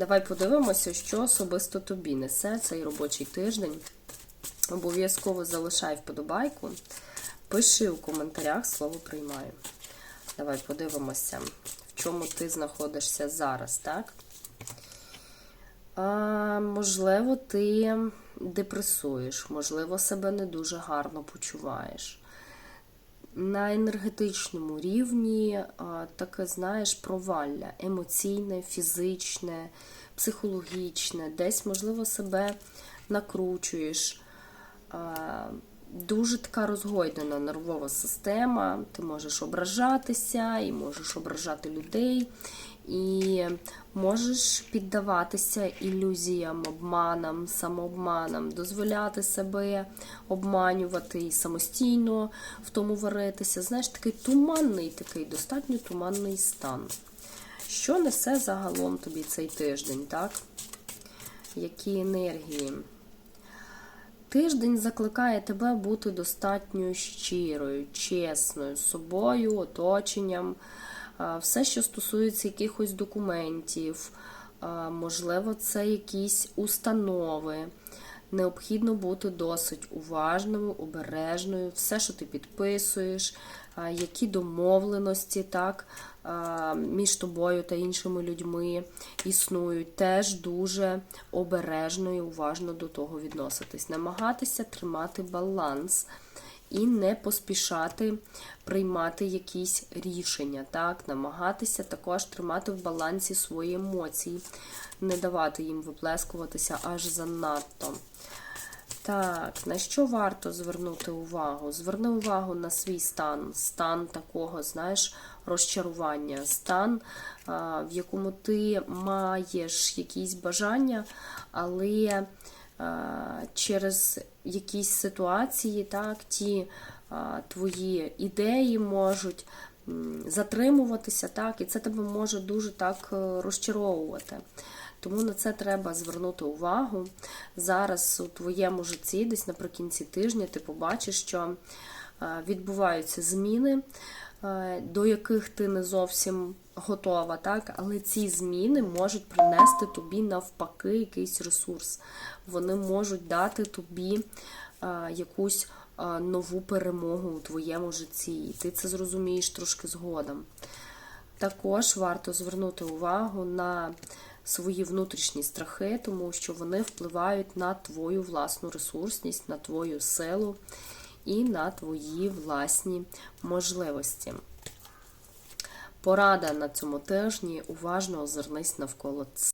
Давай подивимося, що особисто тобі несе цей робочий тиждень. Обов'язково залишай вподобайку. Пиши у коментарях слово приймаю. Давай подивимося, в чому ти знаходишся зараз, так? А, можливо, ти депресуєш, можливо, себе не дуже гарно почуваєш. На енергетичному рівні таке, знаєш, провалля емоційне, фізичне, психологічне, десь, можливо, себе накручуєш. Дуже така розгойдена нервова система. Ти можеш ображатися і можеш ображати людей, і можеш піддаватися ілюзіям, обманам, самообманам, дозволяти себе обманювати і самостійно в тому варитися. Знаєш, такий туманний, такий достатньо туманний стан. Що несе загалом тобі цей тиждень, так? Які енергії? Тиждень закликає тебе бути достатньо щирою, чесною з собою, оточенням, все, що стосується якихось документів, можливо, це якісь установи. Необхідно бути досить уважною, обережною, все, що ти підписуєш, які домовленості так, між тобою та іншими людьми існують, теж дуже обережно і уважно до того відноситись. Намагатися тримати баланс і не поспішати приймати якісь рішення. Так? Намагатися також тримати в балансі свої емоції, не давати їм виплескуватися аж занадто. Так, на що варто звернути увагу? Зверни увагу на свій стан, стан такого, знаєш, розчарування, стан, в якому ти маєш якісь бажання, але через якісь ситуації, так, ті твої ідеї можуть затримуватися, так, і це тебе може дуже так е, розчаровувати. Тому на це треба звернути увагу. Зараз у твоєму житті, десь наприкінці тижня, ти побачиш, що е, відбуваються зміни, е, до яких ти не зовсім готова, так? але ці зміни можуть принести тобі навпаки якийсь ресурс. Вони можуть дати тобі е, якусь е, нову перемогу у твоєму житті. І ти це зрозумієш трошки згодом. Також варто звернути увагу на свої внутрішні страхи, тому що вони впливають на твою власну ресурсність, на твою силу і на твої власні можливості. Порада на цьому тижні. Уважно озирнись навколо